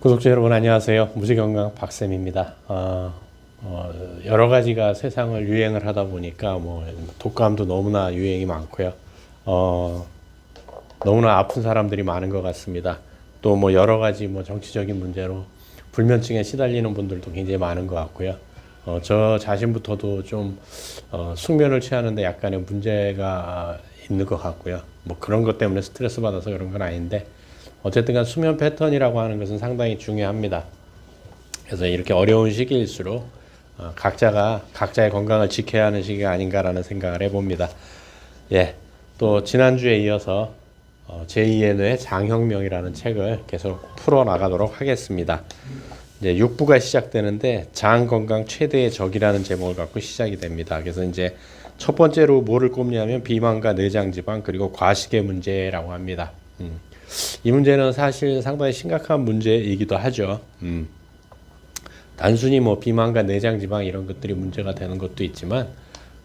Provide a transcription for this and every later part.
구독자 여러분 안녕하세요. 무지건강 박쌤입니다. 어, 어, 여러 가지가 세상을 유행을 하다 보니까 뭐 독감도 너무나 유행이 많고요. 어, 너무나 아픈 사람들이 많은 것 같습니다. 또 뭐 여러 가지 뭐 정치적인 문제로 불면증에 시달리는 분들도 굉장히 많은 것 같고요. 어, 저 자신부터도 좀 어, 숙면을 취하는데 약간의 문제가 있는 것 같고요. 뭐 그런 것 때문에 스트레스 받아서 그런 건 아닌데 어쨌든 간 수면 패턴이라고 하는 것은 상당히 중요합니다. 그래서 이렇게 어려운 시기일수록 어, 각자가 각자의 건강을 지켜야 하는 시기가 아닌가라는 생각을 해봅니다. 예, 또 지난주에 이어서 어, 제2의 뇌 장혁명이라는 책을 계속 풀어 나가도록 하겠습니다. 이제 6부가 시작되는데 장 건강 최대의 적이라는 제목을 갖고 시작이 됩니다. 그래서 이제 첫 번째로 뭐를 꼽냐면 비만과 내장 지방 그리고 과식의 문제라고 합니다. 음. 이 문제는 사실 상당히 심각한 문제이기도 하죠. 음. 단순히 뭐 비만과 내장 지방 이런 것들이 문제가 되는 것도 있지만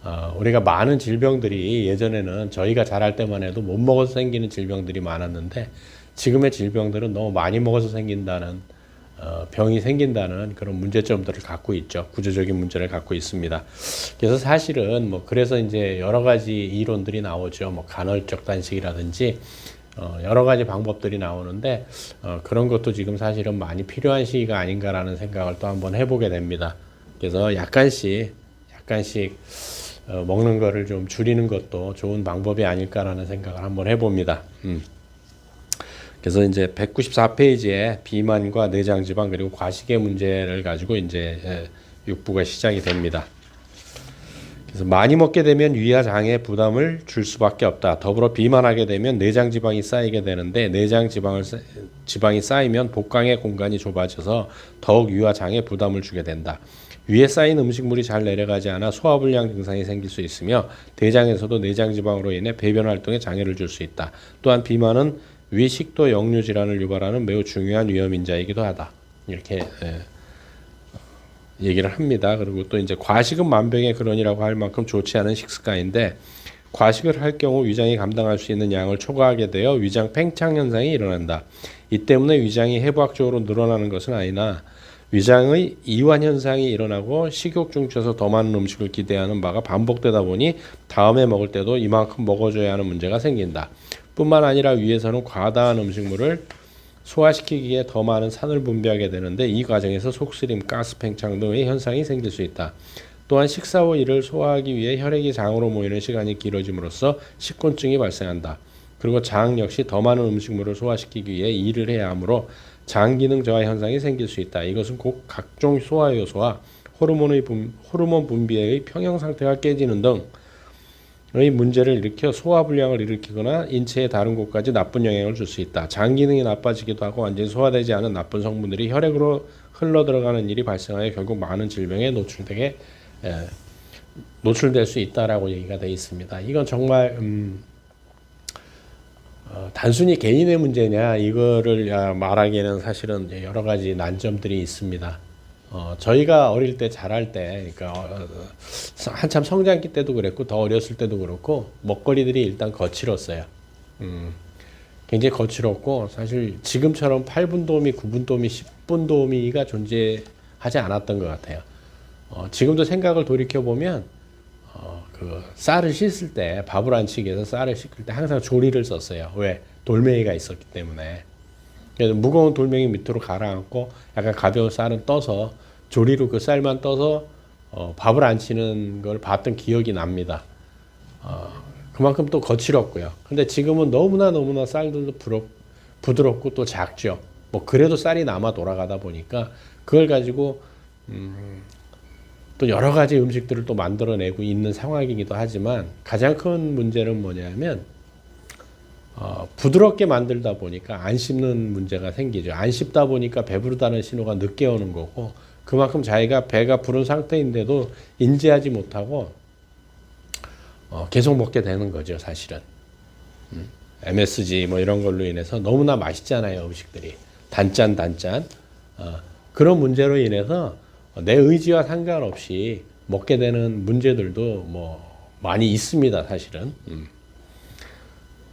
어, 우리가 많은 질병들이 예전에는 저희가 자랄 때만 해도 못 먹어서 생기는 질병들이 많았는데 지금의 질병들은 너무 많이 먹어서 생긴다는 어, 병이 생긴다는 그런 문제점들을 갖고 있죠. 구조적인 문제를 갖고 있습니다. 그래서 사실은 뭐 그래서 이제 여러 가지 이론들이 나오죠. 뭐 간헐적 단식이라든지 어, 여러 가지 방법들이 나오는데 어, 그런 것도 지금 사실은 많이 필요한 시기가 아닌가라는 생각을 또 한번 해보게 됩니다. 그래서 약간씩 약간씩 어, 먹는 거를 좀 줄이는 것도 좋은 방법이 아닐까라는 생각을 한번 해봅니다. 음. 그래서 이제 194페이지에 비만과 내장 지방 그리고 과식의 문제를 가지고 이제 예, 육부가 시작이 됩니다. 그래서 많이 먹게 되면 위와 장에 부담을 줄 수밖에 없다. 더불어 비만하게 되면 내장 지방이 쌓이게 되는데 내장 지방을 쌓- 지방이 쌓이면 복강의 공간이 좁아져서 더욱 위와 장에 부담을 주게 된다. 위에 쌓인 음식물이 잘 내려가지 않아 소화불량 증상이 생길 수 있으며 대장에서도 내장 지방으로 인해 배변 활동에 장애를 줄 수 있다. 또한 비만은 위 식도 역류 질환을 유발하는 매우 중요한 위험 인자이기도 하다. 이렇게 예, 얘기를 합니다. 그리고 또 이제 과식은 만병의 근원이라고 할 만큼 좋지 않은 식습관인데 과식을 할 경우 위장이 감당할 수 있는 양을 초과하게 되어 위장 팽창 현상이 일어난다. 이 때문에 위장이 해부학적으로 늘어나는 것은 아니나 위장의 이완 현상이 일어나고 식욕 중추에서 더 많은 음식을 기대하는 바가 반복되다 보니 다음에 먹을 때도 이만큼 먹어줘야 하는 문제가 생긴다. 뿐만 아니라 위에서는 과다한 음식물을 소화시키기에 더 많은 산을 분비하게 되는데 이 과정에서 속쓰림, 가스 팽창 등의 현상이 생길 수 있다. 또한 식사 후 이를 소화하기 위해 혈액이 장으로 모이는 시간이 길어짐으로써 식곤증이 발생한다. 그리고 장 역시 더 많은 음식물을 소화시키기 위해 일을 해야 하므로 장 기능 저하 현상이 생길 수 있다. 이것은 곧 각종 소화 요소와 호르몬의 분, 호르몬 분비의 평형 상태가 깨지는 등 의 문제를 일으켜 소화 불량을 일으키거나 인체의 다른 곳까지 나쁜 영향을 줄 수 있다. 장 기능이 나빠지기도 하고 완전히 소화되지 않은 나쁜 성분들이 혈액으로 흘러 들어가는 일이 발생하여 결국 많은 질병에 노출되게 에, 노출될 수 있다라고 얘기가 되어 있습니다. 이건 정말 음, 어, 단순히 개인의 문제냐 이거를 야, 말하기에는 사실은 여러 가지 난점들이 있습니다. 어, 저희가 어릴 때 자랄 때, 그러니까 어, 어, 한참 성장기 때도 그랬고 더 어렸을 때도 그렇고 먹거리들이 일단 거칠었어요. 음, 굉장히 거칠었고 사실 지금처럼 8분 도우미, 9분 도우미, 10분 도우미가 존재하지 않았던 것 같아요. 어, 지금도 생각을 돌이켜 보면 어, 그 쌀을 씻을 때 밥을 안 치기 위해서 쌀을 씻을 때 항상 조리를 썼어요. 왜? 돌멩이가 있었기 때문에. 그래서 무거운 돌멩이 밑으로 가라앉고 약간 가벼운 쌀은 떠서 조리로 그 쌀만 떠서 어, 밥을 안 치는 걸 봤던 기억이 납니다. 어, 그만큼 또 거칠었고요. 근데 지금은 너무나 너무나 쌀들도 부럽, 부드럽고 또 작죠. 뭐 그래도 쌀이 남아 돌아가다 보니까 그걸 가지고 음, 또 여러 가지 음식들을 또 만들어내고 있는 상황이기도 하지만 가장 큰 문제는 뭐냐면 어, 부드럽게 만들다 보니까 안 씹는 문제가 생기죠. 안 씹다 보니까 배부르다는 신호가 늦게 오는 거고 그만큼 자기가 배가 부른 상태인데도 인지하지 못하고 어, 계속 먹게 되는 거죠, 사실은. 음, MSG 뭐 이런 걸로 인해서 너무나 맛있잖아요, 음식들이. 단짠 단짠. 어, 그런 문제로 인해서 내 의지와 상관없이 먹게 되는 문제들도 뭐 많이 있습니다, 사실은. 음.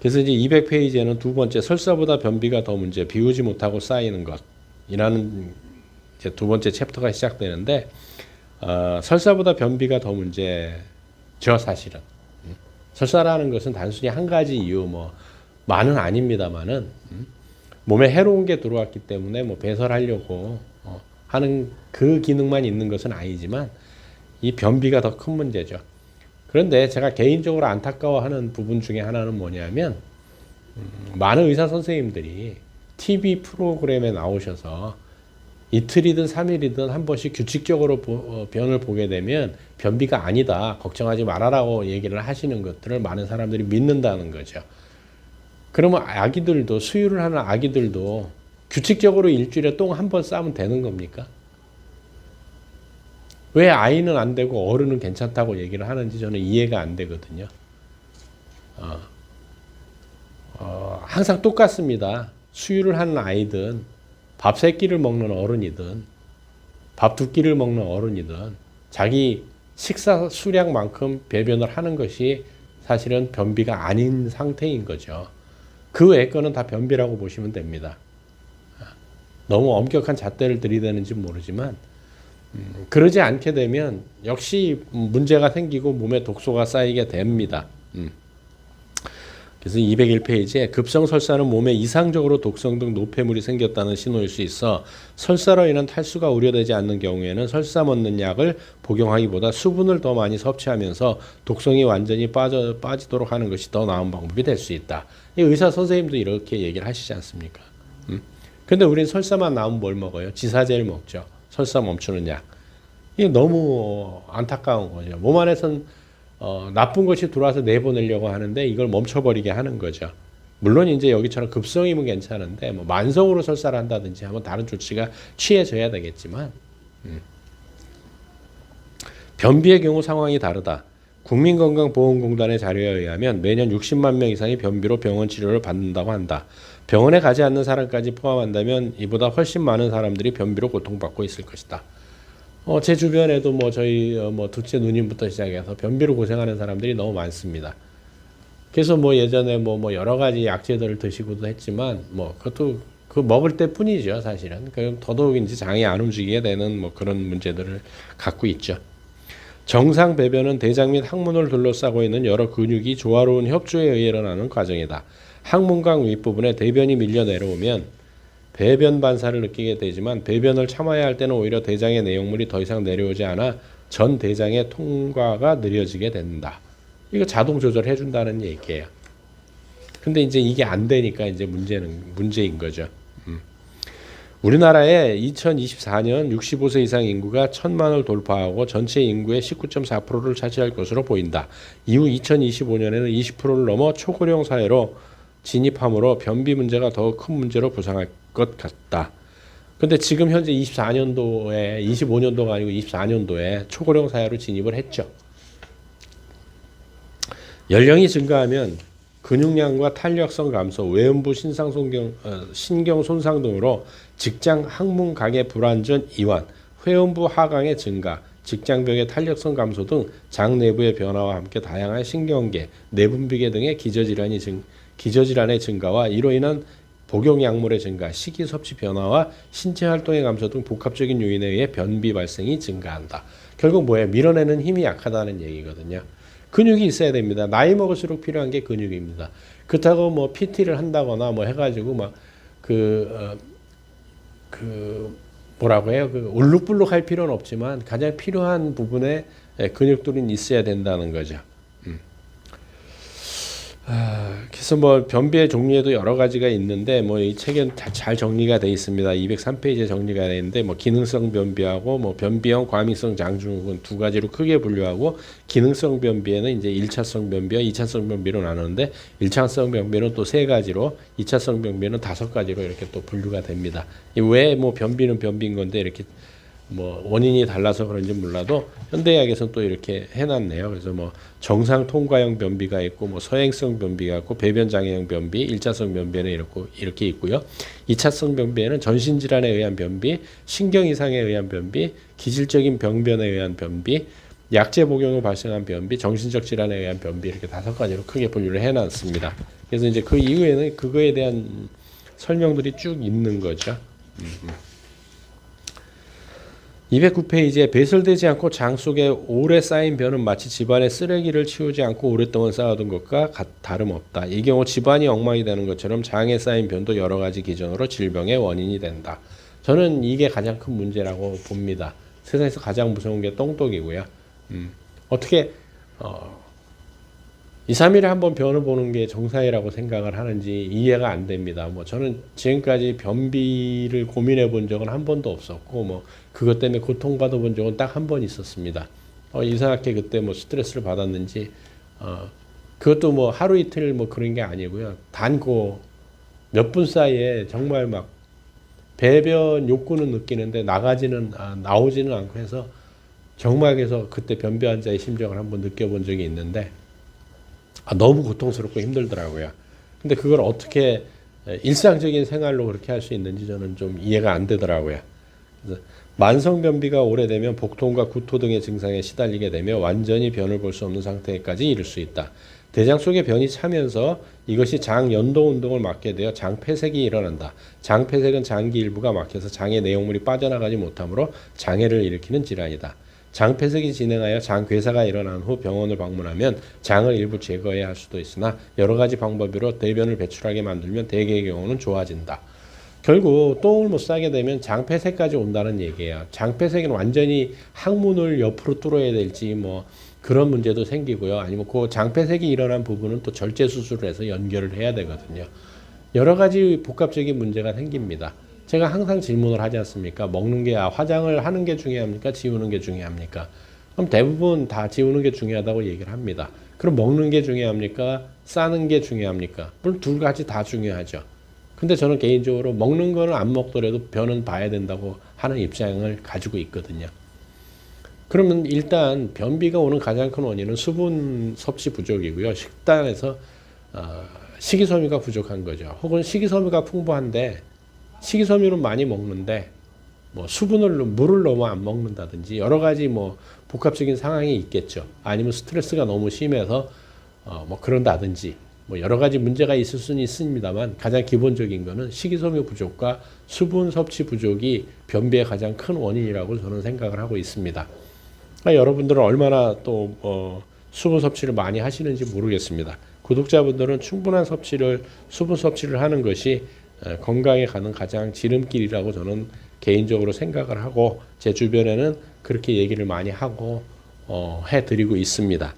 그래서 이제 200페이지에는 두 번째 설사보다 변비가 더 문제, 비우지 못하고 쌓이는 것. 이제 두 번째 챕터가 시작되는데 어, 설사보다 변비가 더 문제죠 사실은. 음. 설사라는 것은 단순히 한 가지 이유 뭐 많은 아닙니다만은 음. 몸에 해로운 게 들어왔기 때문에 뭐 배설하려고 어, 하는 그 기능만 있는 것은 아니지만 이 변비가 더 큰 문제죠. 그런데 제가 개인적으로 안타까워하는 부분 중에 하나는 뭐냐면 음, 많은 의사 선생님들이 TV 프로그램에 나오셔서 이틀이든 삼일이든 한 번씩 규칙적으로 보- 어, 변을 보게 되면 변비가 아니다 걱정하지 말아라고 얘기를 하시는 것들을 많은 사람들이 믿는다는 거죠. 그러면 아기들도 수유를 하는 아기들도 규칙적으로 일주일에 똥 한 번 싸면 되는 겁니까? 왜 아이는 안 되고 어른은 괜찮다고 얘기를 하는지 저는 이해가 안 되거든요. 어, 어, 항상 똑같습니다. 수유를 하는 아이든 밥 세 끼를 먹는 어른이든 밥 두 끼를 먹는 어른이든 자기 식사 수량만큼 배변을 하는 것이 사실은 변비가 아닌 상태인 거죠. 그 외 거는 다 변비라고 보시면 됩니다. 너무 엄격한 잣대를 들이대는지 모르지만 음, 그러지 않게 되면 역시 문제가 생기고 몸에 독소가 쌓이게 됩니다. 음. 그래서 201페이지에 급성 설사는 몸에 이상적으로 독성 등 노폐물이 생겼다는 신호일 수 있어 설사로 인한 탈수가 우려되지 않는 경우에는 설사 먹는 약을 복용하기보다 수분을 더 많이 섭취하면서 독성이 완전히 빠져 빠지도록 하는 것이 더 나은 방법이 될 수 있다. 이 의사 선생님도 이렇게 얘기를 하시지 않습니까? 음? 근데 우리는 설사만 나오면 뭘 먹어요? 지사제를 먹죠. 설사 멈추는 약. 이게 너무 안타까운 거죠. 몸 안에선 어, 나쁜 것이 들어와서 내보내려고 하는데 이걸 멈춰버리게 하는 거죠. 물론 이제 여기처럼 급성이면 괜찮은데 뭐 만성으로 설사를 한다든지 하면 다른 조치가 취해져야 되겠지만 음. 변비의 경우 상황이 다르다. 국민건강보험공단의 자료에 의하면 매년 60만 명 이상이 변비로 병원 치료를 받는다고 한다. 병원에 가지 않는 사람까지 포함한다면 이보다 훨씬 많은 사람들이 변비로 고통받고 있을 것이다. 어, 제 주변에도 뭐 저희 어, 뭐 둘째 누님부터 시작해서 변비로 고생하는 사람들이 너무 많습니다. 그래서 뭐 예전에 뭐, 뭐 여러 가지 약제들을 드시고도 했지만 뭐 그것도 그 먹을 때 뿐이죠 사실은. 그 더더욱 이제 장이 안 움직이게 되는 뭐 그런 문제들을 갖고 있죠. 정상 배변은 대장 및 항문을 둘러싸고 있는 여러 근육이 조화로운 협조에 의해 일어나는 과정이다. 항문강 윗부분에 대변이 밀려 내려오면 배변 반사를 느끼게 되지만 배변을 참아야 할 때는 오히려 대장의 내용물이 더 이상 내려오지 않아 전 대장의 통과가 느려지게 된다. 이거 자동 조절해 준다는 얘기예요. 근데 이제 이게 안 되니까 이제 문제는 문제인 거죠. 음. 우리나라에 2024년 65세 이상 인구가 천만을 돌파하고 전체 인구의 19.4%를 차지할 것으로 보인다. 이후 2025년에는 20%를 넘어 초고령 사회로 진입함으로 변비 문제가 더 큰 문제로 부상할 것 같다. 근데 지금 현재 24년도에 25년도가 아니고 24년도에 초고령 사회로 진입을 했죠. 연령이 증가하면 근육량과 탄력성 감소, 외음부 신상 손경, 어, 신경 손상 등으로 직장 항문 각의 불완전 이완, 회음부 하강의 증가, 직장벽의 탄력성 감소 등 장 내부의 변화와 함께 다양한 신경계, 내분비계 등의 기저질환이 증, 기저질환의 증가와 이로 인한 복용 약물의 증가, 식이 섭취 변화와 신체 활동의 감소 등 복합적인 요인에 의해 변비 발생이 증가한다. 결국 뭐예요? 밀어내는 힘이 약하다는 얘기거든요. 근육이 있어야 됩니다. 나이 먹을수록 필요한 게 근육입니다. 그렇다고 뭐 PT를 한다거나 뭐 해가지고 막그 어, 그 뭐라고 해요? 그 울룩불룩 할 필요는 없지만 가장 필요한 부분에 예, 근육들은 있어야 된다는 거죠. 음. 아, 그래서 뭐 변비의 종류에도 여러 가지가 있는데 뭐 이 책엔 다 잘 정리가 돼 있습니다. 203페이지에 정리가 돼 있는데 뭐 기능성 변비하고 뭐 변비형 과민성 장증후군 두 가지로 크게 분류하고 기능성 변비에는 이제 1차성 변비와 2차성 변비로 나누는데 1차성 변비는 또 세 가지로 2차성 변비는 다섯 가지로 이렇게 또 분류가 됩니다. 왜 뭐 변비는 변비인 건데 이렇게 뭐 원인이 달라서 그런지 몰라도 현대의학에서는 또 이렇게 해놨네요. 그래서 뭐 정상 통과형 변비가 있고 뭐 서행성 변비가 있고 배변 장애형 변비, 일차성 변비는 이렇고 이렇게 있고요. 이차성 변비에는 전신 질환에 의한 변비, 신경 이상에 의한 변비, 기질적인 병변에 의한 변비, 약제 복용으로 발생한 변비, 정신적 질환에 의한 변비 이렇게 다섯 가지로 크게 분류를 해놨습니다. 그래서 이제 그 이후에는 그거에 대한 설명들이 쭉 있는 거죠. 음, 음. 209페이지에 배설되지 않고 장 속에 오래 쌓인 변은 마치 집안의 쓰레기를 치우지 않고 오랫동안 쌓아둔 것과 같- 다름없다. 이 경우 집안이 엉망이 되는 것처럼 장에 쌓인 변도 여러 가지 기전으로 질병의 원인이 된다. 저는 이게 가장 큰 문제라고 봅니다. 세상에서 가장 무서운 게 똥독이고요. 음, 어떻게 어, 2, 3일에 한번 변을 보는 게 정상이라고 생각을 하는지 이해가 안 됩니다. 뭐 저는 지금까지 변비를 고민해 본 적은 한 번도 없었고 뭐 그것 때문에 고통받아 본 적은 딱 한 번 있었습니다. 어, 이상하게 그때 뭐 스트레스를 받았는지 어, 그것도 뭐 하루 이틀 뭐 그런 게 아니고요. 단고 몇 분 사이에 정말 막 배변 욕구는 느끼는데 나가지는 아, 나오지는 않고 해서 정막에서 그때 변비 환자의 심정을 한번 느껴본 적이 있는데 아, 너무 고통스럽고 힘들더라고요. 근데 그걸 어떻게 에, 일상적인 생활로 그렇게 할 수 있는지 저는 좀 이해가 안 되더라고요. 그래서 만성 변비가 오래되면 복통과 구토 등의 증상에 시달리게 되며 완전히 변을 볼 수 없는 상태까지 이를 수 있다. 대장 속에 변이 차면서 이것이 장 연동 운동을 막게 되어 장 폐색이 일어난다. 장 폐색은 장기 일부가 막혀서 장의 내용물이 빠져나가지 못하므로 장애를 일으키는 질환이다. 장 폐색이 진행하여 장 괴사가 일어난 후 병원을 방문하면 장을 일부 제거해야 할 수도 있으나 여러 가지 방법으로 대변을 배출하게 만들면 대개의 경우는 좋아진다. 결국 똥을 못 싸게 되면 장폐색까지 온다는 얘기예요. 장폐색은 완전히 항문을 옆으로 뚫어야 될지 뭐 그런 문제도 생기고요. 아니면 그 장폐색이 일어난 부분은 또 절제 수술을 해서 연결을 해야 되거든요. 여러 가지 복합적인 문제가 생깁니다. 제가 항상 질문을 하지 않습니까? 먹는 게 아, 화장을 하는 게 중요합니까? 지우는 게 중요합니까? 그럼 대부분 다 지우는 게 중요하다고 얘기를 합니다. 그럼 먹는 게 중요합니까? 싸는 게 중요합니까? 물론 둘 가지 다 중요하죠. 근데 저는 개인적으로 먹는 거는 안 먹더라도 변은 봐야 된다고 하는 입장을 가지고 있거든요. 그러면 일단 변비가 오는 가장 큰 원인은 수분 섭취 부족이고요. 식단에서 어, 식이섬유가 부족한 거죠. 혹은 식이섬유가 풍부한데 식이섬유는 많이 먹는데 뭐 수분을 물을 너무 안 먹는다든지 여러 가지 뭐 복합적인 상황이 있겠죠. 아니면 스트레스가 너무 심해서 어, 뭐 그런다든지 뭐 여러 가지 문제가 있을 수는 있습니다만 가장 기본적인 거는 식이섬유 부족과 수분 섭취 부족이 변비의 가장 큰 원인이라고 저는 생각을 하고 있습니다. 그러니까 여러분들은 얼마나 또 어, 수분 섭취를 많이 하시는지 모르겠습니다. 구독자분들은 충분한 섭취를 수분 섭취를 하는 것이 에, 건강에 가는 가장 지름길이라고 저는 개인적으로 생각을 하고 제 주변에는 그렇게 얘기를 많이 하고 어, 해드리고 있습니다.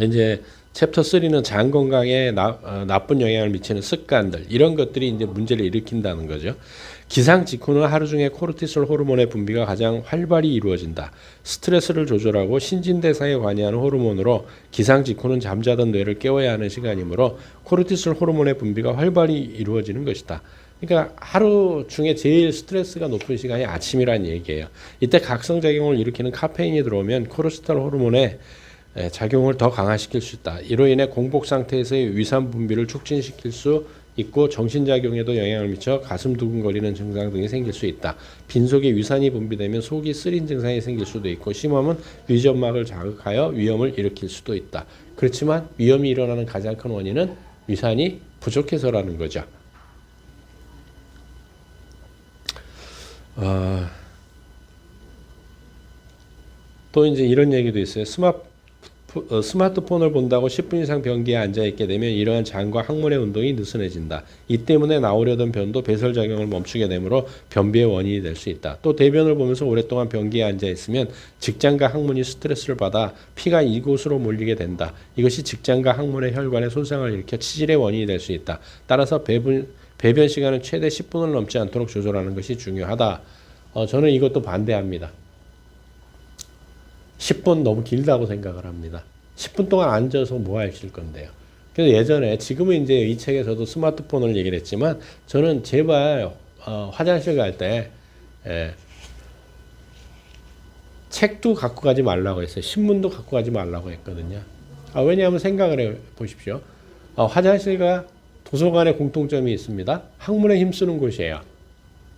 이제 챕터 3는 장 건강에 나, 어, 나쁜 영향을 미치는 습관들 이런 것들이 이제 문제를 일으킨다는 거죠. 기상 직후는 하루 중에 코르티솔 호르몬의 분비가 가장 활발히 이루어진다. 스트레스를 조절하고 신진대사에 관여하는 호르몬으로 기상 직후는 잠자던 뇌를 깨워야 하는 시간이므로 코르티솔 호르몬의 분비가 활발히 이루어지는 것이다. 그러니까 하루 중에 제일 스트레스가 높은 시간이 아침이란 얘기예요. 이때 각성작용을 일으키는 카페인이 들어오면 코르티솔 호르몬의 예, 작용을 더 강화시킬 수 있다. 이로 인해 공복 상태에서의 위산 분비를 촉진시킬 수 있고 정신작용에도 영향을 미쳐 가슴 두근거리는 증상 등이 생길 수 있다. 빈속에 위산이 분비되면 속이 쓰린 증상이 생길 수도 있고 심하면 위점막을 자극하여 위염을 일으킬 수도 있다. 그렇지만 위염이 일어나는 가장 큰 원인은 위산이 부족해서라는 거죠. 아, 또 이제 이런 얘기도 있어요. 스마트 어, 스마트폰을 본다고 10분 이상 변기에 앉아 있게 되면 이러한 장과 항문의 운동이 느슨해진다. 이 때문에 나오려던 변도 배설 작용을 멈추게 되므로 변비의 원인이 될 수 있다. 또 대변을 보면서 오랫동안 변기에 앉아 있으면 직장과 항문이 스트레스를 받아 피가 이곳으로 몰리게 된다. 이것이 직장과 항문의 혈관에 손상을 일으켜 치질의 원인이 될 수 있다. 따라서 배분, 배변 시간은 최대 10분을 넘지 않도록 조절하는 것이 중요하다. 어, 저는 이것도 반대합니다. 10분 너무 길다고 생각을 합니다. 10분 동안 앉아서 뭐 하실 건데요. 그래서 예전에 지금은 이제 이 책에서도 스마트폰을 얘기를 했지만 저는 제발 어, 화장실 갈때 예, 책도 갖고 가지 말라고 했어요. 신문도 갖고 가지 말라고 했거든요. 아, 왜냐하면 생각을 해 보십시오. 어, 화장실과 도서관의 공통점이 있습니다. 학문에 힘쓰는 곳이에요.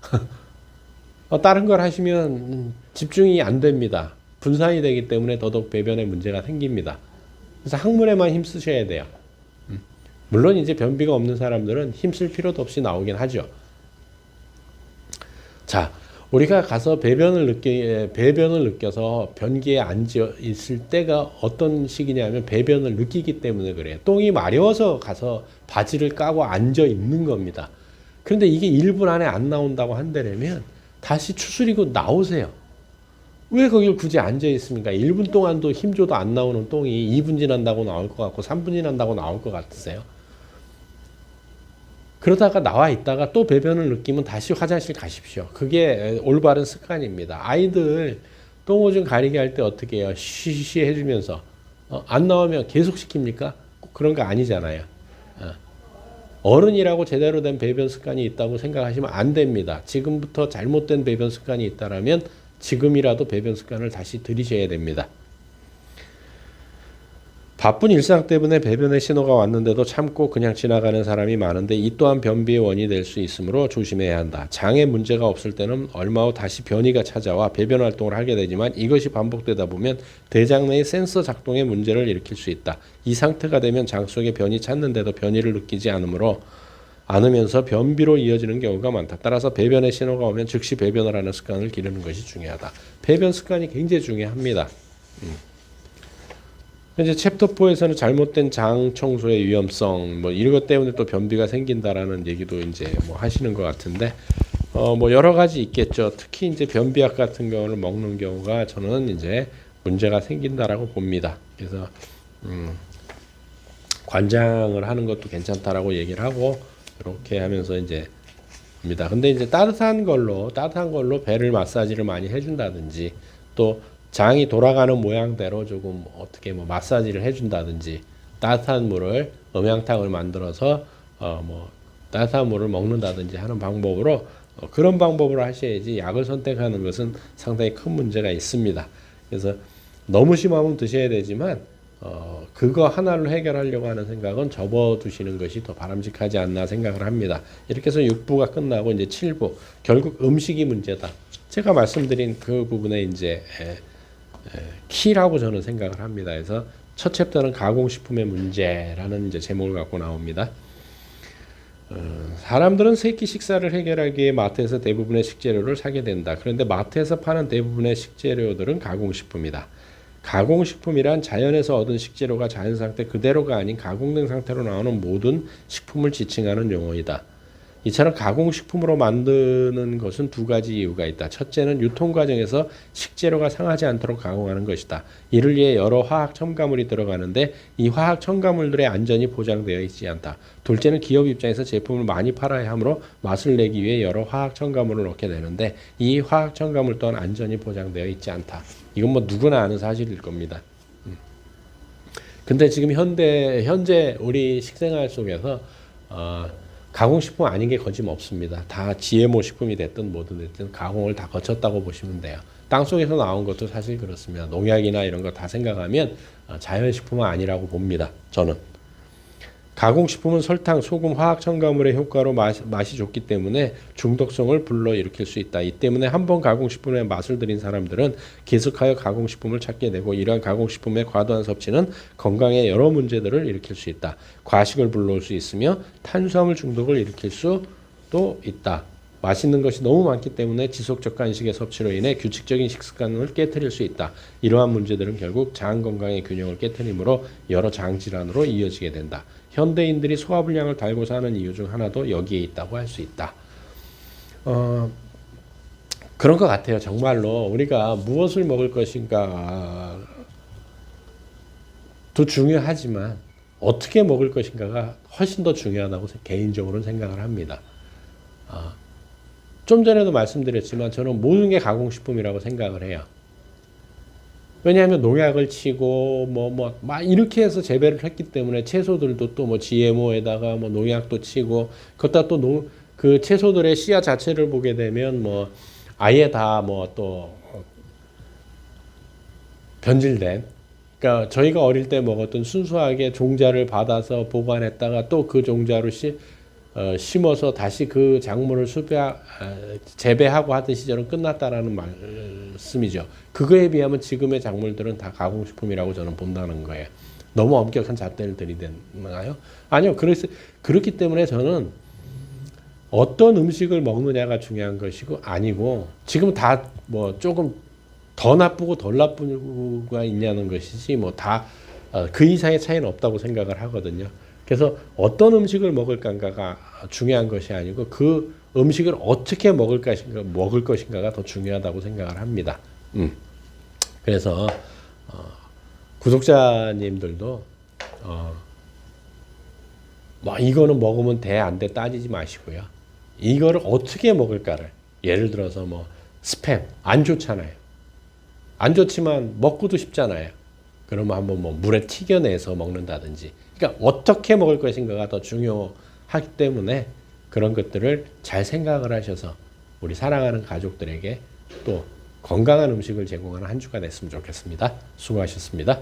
어, 다른 걸 하시면 음, 집중이 안 됩니다. 분산이 되기 때문에 더더욱 배변에 문제가 생깁니다. 그래서 항문에만 힘쓰셔야 돼요. 음. 물론 이제 변비가 없는 사람들은 힘쓸 필요도 없이 나오긴 하죠. 자, 우리가 가서 배변을 느끼 배변을 느껴서 변기에 앉아 있을 때가 어떤 시기냐면 배변을 느끼기 때문에 그래요. 똥이 마려워서 가서 바지를 까고 앉아 있는 겁니다. 그런데 이게 1분 안에 안 나온다고 한다면 다시 추스리고 나오세요. 왜 거길 굳이 앉아 있습니까? 1분 동안도 힘줘도 안 나오는 똥이 2분 지난다고 나올 것 같고 3분 지난다고 나올 것 같으세요? 그러다가 나와 있다가 또 배변을 느끼면 다시 화장실 가십시오. 그게 올바른 습관입니다. 아이들 똥오줌 가리게 할 때 어떻게 해요? 쉬쉬 해주면서 어, 안 나오면 계속 시킵니까? 꼭 그런 거 아니잖아요. 어. 어른이라고 제대로 된 배변 습관이 있다고 생각하시면 안 됩니다. 지금부터 잘못된 배변 습관이 있다라면 지금이라도 배변 습관을 다시 들이셔야 됩니다. 바쁜 일상 때문에 배변의 신호가 왔는데도 참고 그냥 지나가는 사람이 많은데 이 또한 변비의 원인이 될 수 있으므로 조심해야 한다. 장에 문제가 없을 때는 얼마 후 다시 변이가 찾아와 배변 활동을 하게 되지만 이것이 반복되다 보면 대장 내의 센서 작동에 문제를 일으킬 수 있다. 이 상태가 되면 장 속에 변이 찾는데도 변이를 느끼지 않으므로 않으면서 변비로 이어지는 경우가 많다. 따라서 배변의 신호가 오면 즉시 배변을 하는 습관을 기르는 것이 중요하다. 배변 습관이 굉장히 중요합니다. 음. 이제 챕터 4에서는 잘못된 장 청소의 위험성 뭐 이런 것 때문에 또 변비가 생긴다라는 얘기도 이제 뭐 하시는 것 같은데 어 뭐 여러 가지 있겠죠. 특히 이제 변비약 같은 경우를 먹는 경우가 저는 이제 문제가 생긴다라고 봅니다. 그래서 음 관장을 하는 것도 괜찮다라고 얘기를 하고 이렇게 하면서 이제 입니다. 근데 이제 따뜻한 걸로 따뜻한 걸로 배를 마사지를 많이 해준다든지 또 장이 돌아가는 모양대로 조금 어떻게 뭐 마사지를 해준다든지 따뜻한 물을 음양탕을 만들어서 어 뭐 따뜻한 물을 먹는다든지 하는 방법으로 어 그런 방법으로 하셔야지 약을 선택하는 것은 상당히 큰 문제가 있습니다. 그래서 너무 심하면 드셔야 되지만 어 그거 하나를 해결하려고 하는 생각은 접어두시는 것이 더 바람직하지 않나 생각을 합니다. 이렇게 해서 6부가 끝나고 이제 7부 결국 음식이 문제다. 제가 말씀드린 그 부분에 이제 에, 키라고 저는 생각을 합니다. 그래서 첫 챕터는 가공식품의 문제라는 이제 제목을 갖고 나옵니다. 어, 사람들은 세끼 식사를 해결하기에 마트에서 대부분의 식재료를 사게 된다. 그런데 마트에서 파는 대부분의 식재료들은 가공식품이다. 가공식품이란 자연에서 얻은 식재료가 자연 상태 그대로가 아닌 가공된 상태로 나오는 모든 식품을 지칭하는 용어이다. 이처럼 가공식품으로 만드는 것은 두 가지 이유가 있다. 첫째는 유통 과정에서 식재료가 상하지 않도록 가공하는 것이다. 이를 위해 여러 화학 첨가물이 들어가는데 이 화학 첨가물들의 안전이 보장되어 있지 않다. 둘째는 기업 입장에서 제품을 많이 팔아야 하므로 맛을 내기 위해 여러 화학 첨가물을 넣게 되는데 이 화학 첨가물 또한 안전이 보장되어 있지 않다. 이건 뭐 누구나 아는 사실일 겁니다. 음. 근데 지금 현대 현재 우리 식생활 속에서 어, 가공식품 아닌 게 거짓없습니다. 다 GMO 식품이 됐든 뭐든 됐든 가공을 다 거쳤다고 보시면 돼요. 땅 속에서 나온 것도 사실 그렇습니다. 농약이나 이런 거 다 생각하면 어, 자연식품은 아니라고 봅니다. 저는. 가공식품은 설탕, 소금, 화학 첨가물의 효과로 맛, 맛이 좋기 때문에 중독성을 불러일으킬 수 있다. 이 때문에 한 번 가공식품에 맛을 들인 사람들은 계속하여 가공식품을 찾게 되고 이러한 가공식품의 과도한 섭취는 건강에 여러 문제들을 일으킬 수 있다. 과식을 불러올 수 있으며 탄수화물 중독을 일으킬 수도 있다. 맛있는 것이 너무 많기 때문에 지속적 간식의 섭취로 인해 규칙적인 식습관을 깨뜨릴 수 있다. 이러한 문제들은 결국 장 건강의 균형을 깨뜨리므로 여러 장 질환으로 이어지게 된다. 현대인들이 소화불량을 달고 사는 이유 중 하나도 여기에 있다고 할 수 있다. 어, 그런 것 같아요. 정말로 우리가 무엇을 먹을 것인가 도 중요하지만 어떻게 먹을 것인가가 훨씬 더 중요하다고 개인적으로는 생각을 합니다. 어, 좀 전에도 말씀드렸지만 저는 모든 게 가공식품이라고 생각을 해요. 왜냐하면 농약을 치고 뭐 뭐 막 이렇게 해서 재배를 했기 때문에 채소들도 또 뭐 GMO에다가 뭐 농약도 치고 그것다 또그 채소들의 씨앗 자체를 보게 되면 뭐 아예 다 뭐 또 변질된 그러니까 저희가 어릴 때 먹었던 순수하게 종자를 받아서 보관했다가 또 그 종자로 씨 어, 심어서 다시 그 작물을 수배 어, 재배하고 하던 시절은 끝났다라는 말씀이죠. 그거에 비하면 지금의 작물들은 다 가공식품이라고 저는 본다는 거예요. 너무 엄격한 잣대를 들이대나요? 아니요. 그래서 그렇기 때문에 저는 어떤 음식을 먹느냐가 중요한 것이고 아니고 지금 다 뭐 조금 더 나쁘고 덜 나쁘가 있냐는 것이지 뭐 다 그 이상의 차이는 없다고 생각을 하거든요. 그래서 어떤 음식을 먹을까가 중요한 것이 아니고 그 음식을 어떻게 먹을 것인가 먹을 것인가가 더 중요하다고 생각을 합니다. 음. 그래서 어, 구독자님들도 어, 뭐 이거는 먹으면 돼 안 돼 따지지 마시고요. 이거를 어떻게 먹을까를 예를 들어서 뭐 스팸 안 좋잖아요. 안 좋지만 먹고도 싶잖아요. 그러면 한번 뭐 물에 튀겨내서 먹는다든지. 그러니까 어떻게 먹을 것인가가 더 중요하기 때문에 그런 것들을 잘 생각을 하셔서 우리 사랑하는 가족들에게 또 건강한 음식을 제공하는 한 주가 됐으면 좋겠습니다. 수고하셨습니다.